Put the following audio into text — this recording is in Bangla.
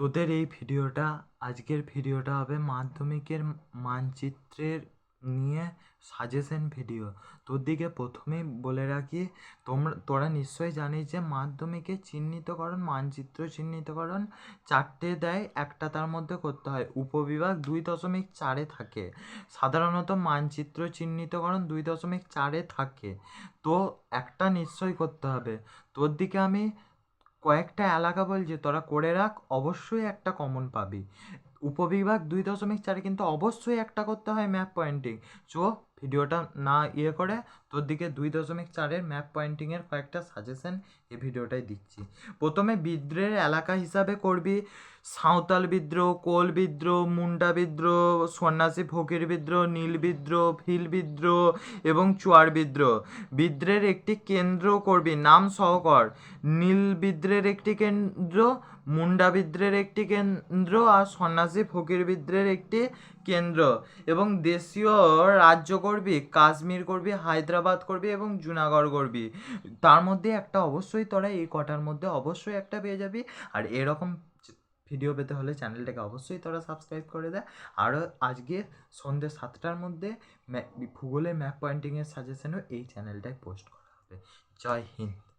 তোদের এই ভিডিওটা, আজকের ভিডিওটা হবে মাধ্যমিকের মানচিত্রের নিয়ে সাজেশন ভিডিও তোর দিকে প্রথমেই বলে রাখি, তোমরা, তোরা নিশ্চয়ই জানিস যে মাধ্যমিকে চিহ্নিতকরণ, মানচিত্র চিহ্নিতকরণ চারটে দেয়, একটা তার মধ্যে করতে হয়। উপবিভাগ দুই দশমিক চারে থাকে। সাধারণত মানচিত্র চিহ্নিতকরণ দুই দশমিক চারে থাকে। তো একটা নিশ্চয়ই করতে হবে। তোর দিকে আমি কয়েকটা এলাকা বলছি তোরা করে রাখ, অবশ্যই একটা কমন পাবি। উপবিভাগ দুই দশমিক চারে কিন্তু অবশ্যই একটা করতে হয় ম্যাপ পয়েন্টিং চো ভিডিওটা না ইয়ে করে তোর দিকে দুই দশমিক চারের ম্যাপ পয়েন্টিংয়ের কয়েকটা সাজেশন এই ভিডিওটাই দিচ্ছি। প্রথমে বিদ্রোহের এলাকা হিসাবে করবি। সাঁওতাল বিদ্রোহ, কোল বিদ্রোহ, মুন্ডা বিদ্রোহ, সন্ন্যাসী ফকির বিদ্রোহ, নীল বিদ্রোহ ভিল বিদ্রোহ এবং চুয়ার বিদ্রোহ। বিদ্রোহের একটি কেন্দ্র করবি। নাম সহকর। নীল বিদ্রোহের একটি কেন্দ্র মুন্ডা বিদ্রোহের একটি কেন্দ্র আর সন্ন্যাসী ফকির বিদ্রোহের একটি কেন্দ্র এবং দেশীয় রাজ্য করবি কাশ্মীর করবি হায়দ্রাবাদ করবি এবং জুনাগড় করবি তার মধ্যে একটা অবশ্যই তোরা এই কটার মধ্যে অবশ্যই একটা পেয়ে যাবি। আর এরকম ভিডিও পেতে হলে চ্যানেলটাকে অবশ্যই তোরা সাবস্ক্রাইব করে দে। আরও আজকে সন্ধ্যে সাতটার মধ্যে ভূগোলের ম্যাপ পয়েন্টিংয়ের সাজেশনও এই চ্যানেলটায় পোস্ট করা হবে। জয় হিন্দ।